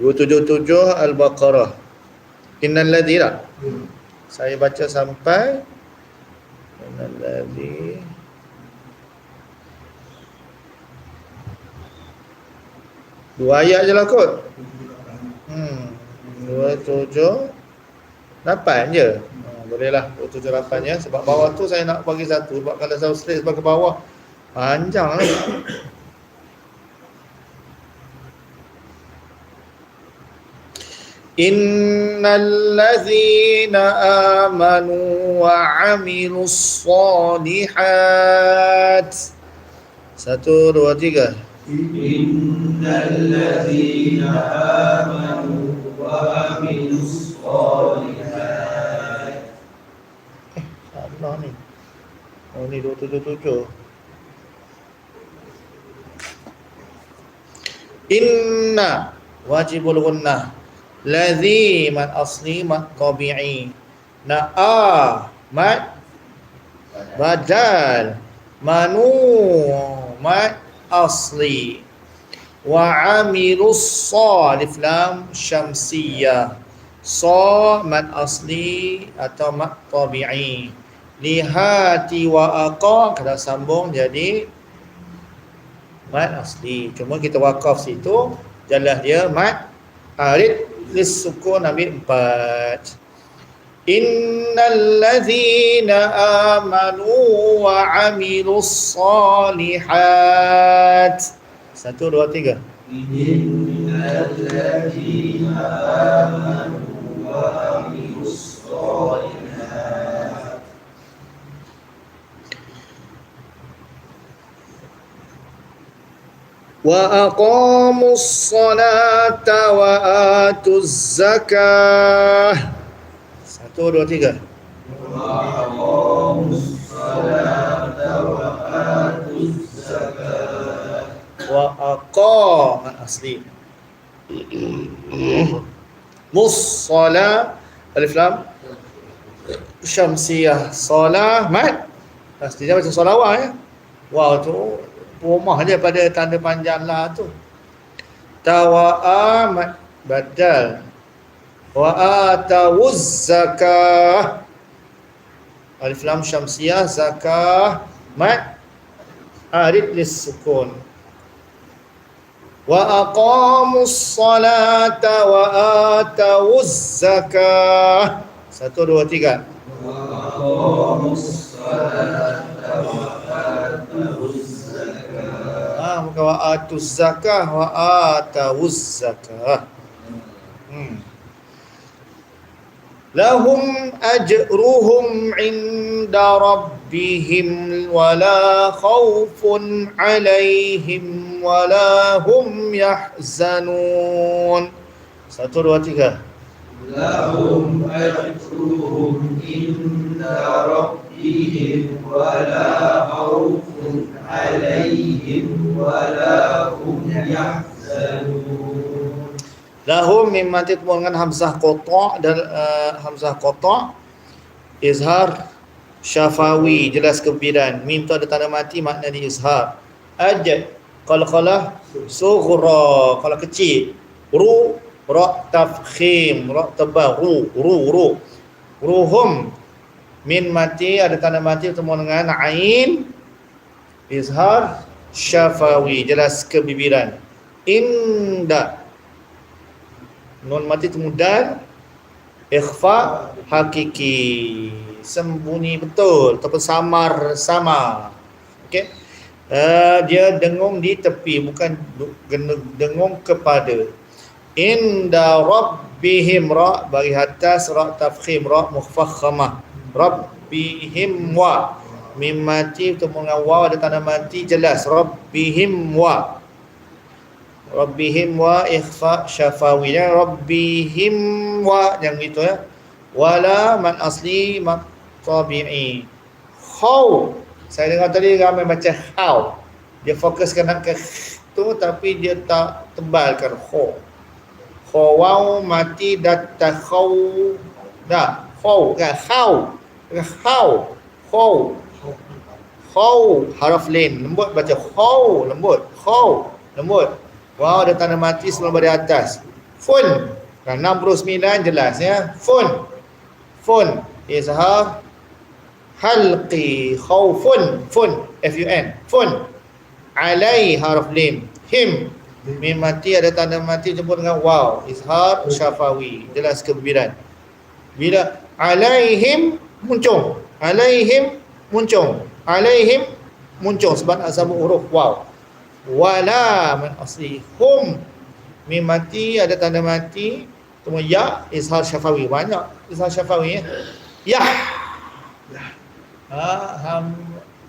277 Al-Baqarah. Innal ladzina. Saya baca sampai innal ladzi Dua ayat je lah kot. Hmm. Dua tujuh. Lapan je. Ha, boleh lah. Dua tujuh lapan ya. Sebab bawah tu saya nak bagi satu. Sebab kalau saya straight ke bawah. Panjang lah. ان الذين امنوا وعملوا الصالحات ستور وتيجا ان الذين امنوا وعملوا الصالحات اوني دوتو دوتو جو ان واجب الغنى Ladhi mat asli mat tabi'i. Na a mat badal. Manu mat asli. Wa amilus salif lam syamsiyah. Sa mat asli atau mat tabi'i. Lihati wa aqa kata sambung jadi mat asli. Cuma kita wakaf situ jalah dia mat arid للسكون بإمبات إن الذين آمنوا وعملوا الصالحات. Satu dua tiga. إن الذين آمنوا وعملوا الصالحات. وأقاموا الصلاة وآتوا الزكاة. Satu, tiga. وأقاموا الصلاة وآتوا الزكاة وأقام أصلي. مصصلاة ألف لام. Syamsiyah Salah Mat Pastinya macam solawat rumah dia pada tanda panjang lah tu. Tawa'a badal wa atawuz zakah. Alif lam syamsiyah zakah. Mat arid lisukun wa aqamus salata wa atawuz zakah. Satu dua tiga. Wa aqamus salata wa atawuz zakah wa atawuz zakah. Hmm. Lahum ajruhum inda rabbihim wala khawfun alaihim wala hum yahzanun. Satu, dua, tiga. لهم أجرهم عند ربهم ولا خوف عليهم ولا هم يحزنون Lahum mimma titmu dengan hamzah qata dan uh, hamzah qata izhar syafawi jelas kebidan mim tu ada tanda mati makna di izhar aj qalqalah sughra kalau kecil ru ra tafkhim ra tebal ru ru ru. Ruhum. Min mati ada tanda mati bertemu dengan ain. Izhar syafawi. Jelas kebibiran. Inda. Nun mati kemudian ikhfa hakiki. Sembunyi betul. Ataupun samar sama okey. Uh, dia dengung di tepi bukan dengung kepada inda rabbihim ra bagi atas ra tafkhim ra mufakhamah rabbihim wa. Mim mati bertemu dengan waw ada tanda mati jelas. Rabbihim wa. Rabbihim wa ikhfa syafawi. Ya Rabbihim wa yang gitu ya. Wala man asli mat tabi'i. Khaw saya dengar tadi ramai baca khaw dia fokuskan nak ke tu tapi dia tak tebalkan khaw khawaw mati dat takhaw dah khaw kan khaw khaw khaw Khaw haraf lin lembut baca khaw lembut khaw lembut. Wow ada tanda mati sebelum dari atas. Fun. Kan 69 jelas ya. Fun. Fun. Izhar halqi khawfun fun. F u n. Fun. Alai haraf lim him mim mati ada tanda mati jemput dengan wow izhar syafawi. Jelas kegembiraan. Bila alaihim muncung. Alaihim muncung. Alaihim muncung. Sebab asal huruf waw. Wala min asli hum. Mati ada tanda mati. Kemudian ya izhar syafawi. Banyak izhar syafawi ya. Ya. Ha ham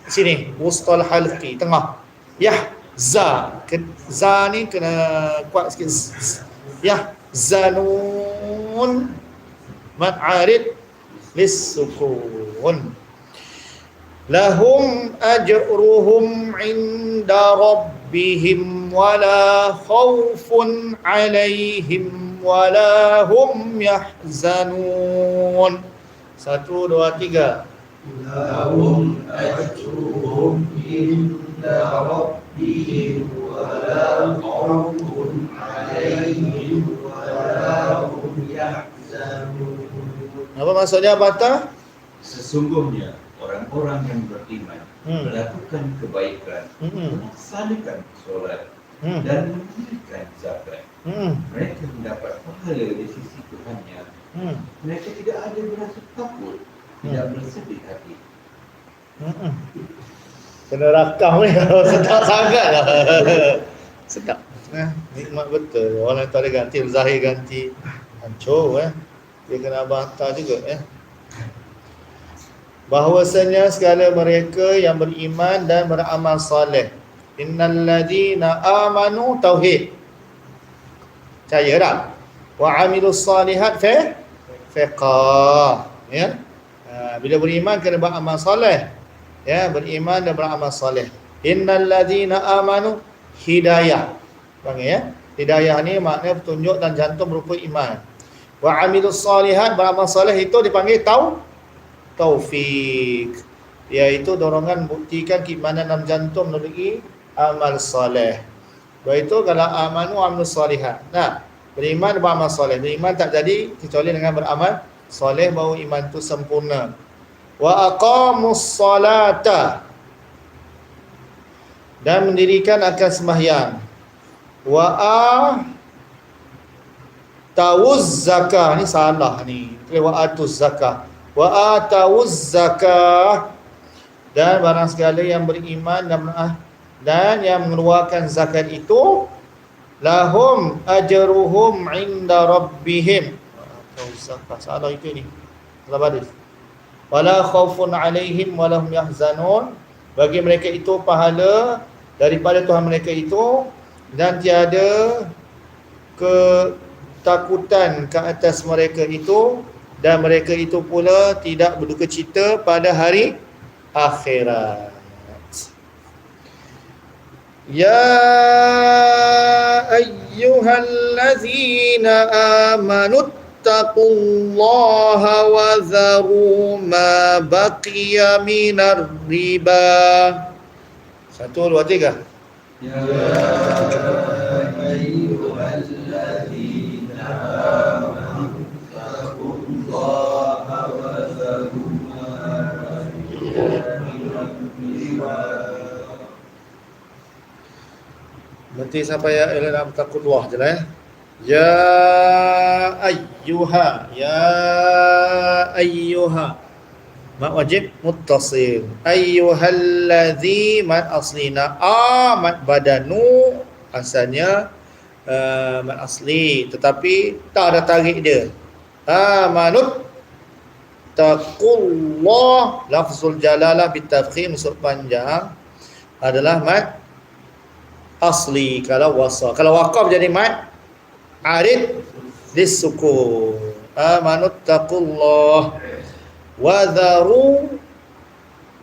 sini. Wustal halqi. Tengah. Ya za Ke- za ni kena kuat sikit Z- z- ya zanun ma'arid للسكون لهم أجرهم عند ربهم ولا خوف عليهم ولا هم يحزنون satu dua tiga لهم أجرهم عند ربهم ولا خوف عليهم ولا هم يحزنون apa maksudnya Bata? Sesungguhnya orang-orang yang beriman Hmm. melakukan kebaikan, Hmm. melaksanakan solat Hmm. dan memberikan zakat. Hmm. Mereka mendapat pahala di sisi Tuhannya. Hmm. Mereka tidak ada berasa takut, tidak bersedih hati. Hmm. Kena rakam ni sedap sangat lah. sedap. Eh, nikmat betul. Orang tak ada ganti, Zahir ganti. Hancur eh. Dia kena bata juga eh. Bahawasanya segala mereka yang beriman dan beramal soleh. Innal ladina amanu tauhid. Percaya tak? Wa amilus salihat fa fiqah. Ya. Ha, bila beriman kena beramal soleh. Ya, beriman dan beramal soleh. Innal ladina amanu hidayah. Panggil ya. Hidayah ni maknanya petunjuk dan jantung berupa iman. Wa amilus salihat beramal soleh itu dipanggil tau taufik. Iaitu dorongan buktikan keimanan dalam jantung melalui amal soleh. Bahawa itu kalau amanu amal salihat. Nah, beriman dan beramal soleh. Beriman tak jadi kecuali dengan beramal soleh baru iman itu sempurna. Wa aqamus salata dan mendirikan akan sembahyang. Wa a tawuz zakah ni salah ni. Wa atuz zakah. Wa atawuz zakah dan barang segala yang beriman dan dan yang mengeluarkan zakat itu lahum ajruhum inda rabbihim. Atawuz zakah salah itu ni. Salah baris. Wala khaufun alaihim wala hum yahzanun. Bagi mereka itu pahala daripada Tuhan mereka itu dan tiada ketakutan ke atas mereka itu dan mereka itu pula tidak berduka cita pada hari akhirat. Ya ayyuhallazina amanu taqullaha wa dharu ma baqiya minar riba. Satu, dua, tiga. يا أيها الذين آمنوا اتقوا الله وذروا ما بقي من الربا Berhenti sampai ya ila dalam taqullah je lah ya. Ya ayyuha ya ayyuha Mat wajib? muttasil. Ayyuhalladzi mat aslina a mat badanu asalnya uh, mat asli tetapi tak ada tarik dia. Amanut taqullah. Lafzul jalalah bitafkhim. Maksud panjang adalah mat asli. Kalau wasal. Kalau waqaf jadi mat arid disukun. Amanut taqullah Wadharu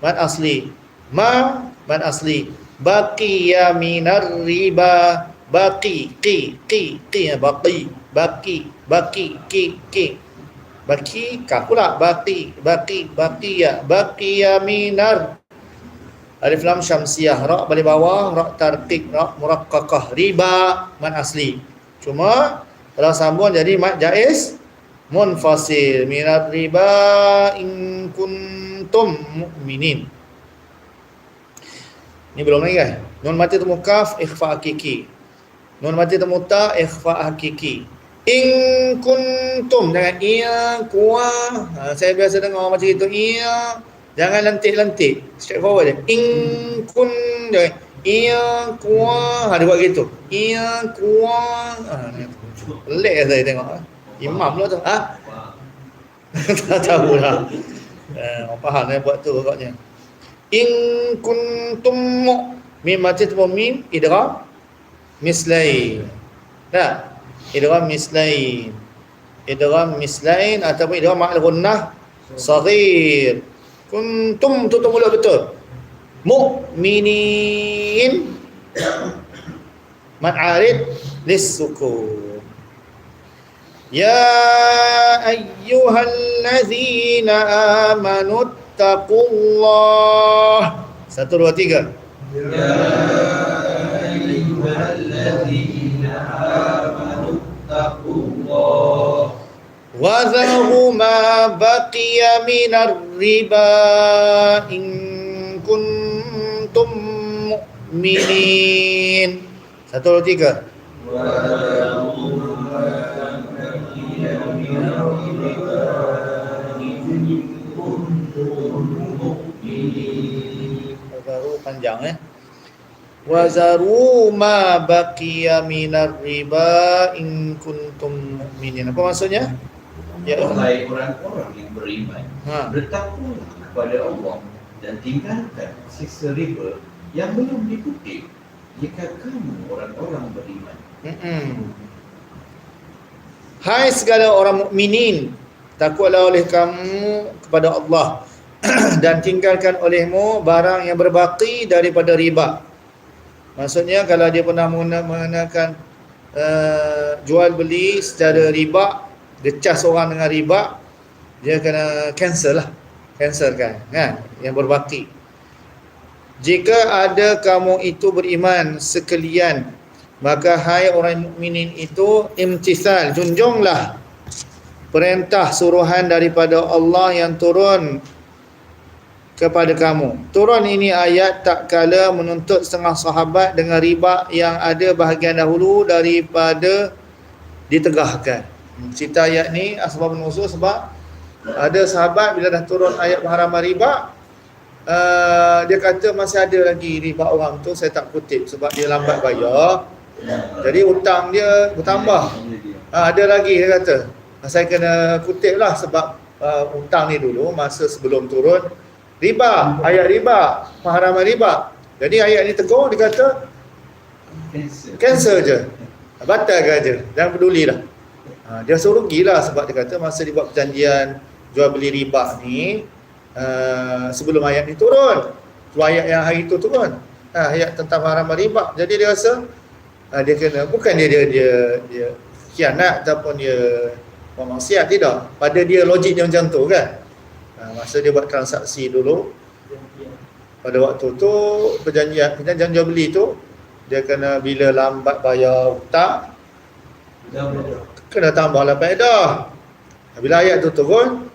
Mat asli. Ma Mat asli. Baqiya minar riba. Baqi Qi Qi Qi Baqi. Baqi Baqi Qi Qi. Baqi Kah pula? Baqi Baqi Baqiya. Baqiya minar. Alif lam syamsiah, ra balik bawah, ra tarqiq, ra muraqqaqah, riba mad asli. Cuma kalau sambung jadi mad jaiz munfasil minat riba in kuntum mu'minin. Ni belum lagi kan? Nun mati temu kaf ikhfa hakiki. Nun mati temu ta ikhfa hakiki. In kuntum jangan iya kuah. Ha, saya biasa dengar macam itu iya Jangan lentik-lentik. Straightforward je. In kun jangan iya kuah. Ha, dia buat gitu. Iya kuah. Ha, pelik lah saya tengok. Ha. Imam pula tu. Ha? tak tahu lah. Eh, orang faham saya buat tu agaknya. In kuntum mu' mim mati tu mim idgham mislain. Tak? Idgham mislain. Idgham mislain ataupun idgham ma'al gunnah saghir. Kuntum tutup mulut betul Mu'minin Ma'arid Lissukun Ya ayyuhallazina amanu Taqullah Satu, dua, tiga يا أيها الذين آمنوا اتقوا الله وذروا ما بقي من الربا إن كنتم mu'minin. Satu, dua, tiga. Baru panjang eh. Wazaru ma baqiya minar riba in kuntum mu'minin. Apa maksudnya? Ya, Wahai orang-orang yang beriman, ha. bertakwalah kepada Allah dan tinggalkan sisa riba yang belum dikutip Jika kamu orang-orang beriman Mm-mm. Hai segala orang mukminin takutlah oleh kamu kepada Allah dan tinggalkan olehmu barang yang berbaki daripada riba. Maksudnya kalau dia pernah menggunakan, uh, jual beli secara riba, dia cas orang dengan riba, dia kena cancel lah. Cancel kan, kan? Yang berbaki. Jika ada kamu itu beriman sekalian, maka hai orang mukminin itu imtithal, junjunglah perintah suruhan daripada Allah yang turun kepada kamu. Turun ini ayat tak kala menuntut setengah sahabat dengan riba yang ada bahagian dahulu daripada ditegahkan. Hmm, Cerita ayat ni asbab nuzul sebab ada sahabat bila dah turun ayat pengharaman riba uh, dia kata masih ada lagi riba orang tu saya tak kutip sebab dia lambat bayar. Jadi hutang dia bertambah. Ha, ada lagi dia kata. Saya kena kutip lah sebab uh, hutang ni dulu masa sebelum turun riba, ayat riba, pengharaman riba. Jadi ayat ni tegur dia kata cancel je. Batalkan je. Jangan peduli lah. Ha, dia suruh rugilah sebab dia kata masa dia buat perjanjian jual beli riba ni uh, sebelum ayat ni turun. Tu ayat yang hari tu turun. Ha, ayat tentang pengharaman riba. Jadi dia rasa uh, dia kena bukan dia dia dia, dia khianat ataupun dia buat maksiat tidak. Pada dia logik dia macam tu kan. Ha, masa dia buat transaksi dulu pada waktu tu perjanjian perjanjian jual beli tu dia kena bila lambat bayar hutang kena tambahlah faedah. Bila ayat tu turun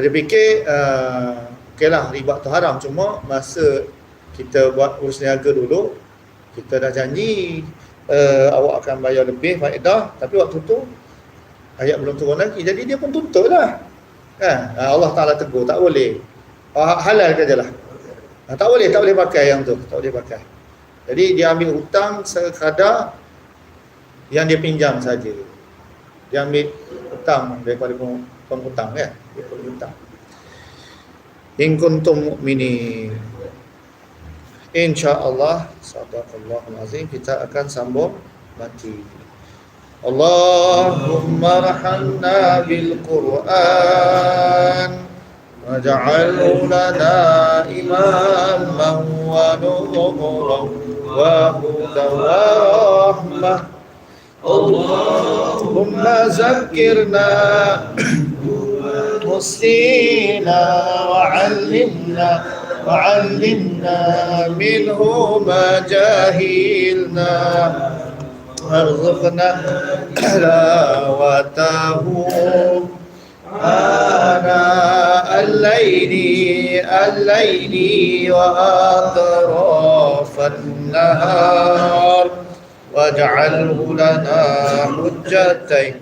dia fikir uh, okeylah riba tu haram. Cuma masa kita buat urus niaga dulu kita dah janji uh, awak akan bayar lebih faedah. Tapi waktu tu ayat belum turun lagi. Jadi dia pun tuntut lah. Kan? Ah, Allah Ta'ala tegur tak boleh. Ah, halal ke je lah. Ah, tak boleh tak boleh pakai yang tu. Tak boleh pakai. Jadi dia ambil hutang sekadar yang dia pinjam saja. Dia ambil hutang daripada penghutang kan? Dia penghutang in kuntum mu'minin. Insyaallah sadaqallahul azim kita akan sambung nanti Allahumma rahamna bil Qur'an waj'alhu lana imaman wa nuran wa hudan wa نسينا وعلمنا وعلمنا منه ما جهلنا وارزقنا تلاوته. آناء الليل الليل وأطراف النهار. واجعله لنا حجتين.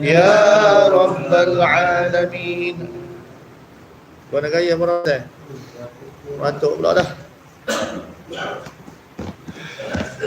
يا رب العالمين Kau nak gaya berapa? Rantuk pula dah.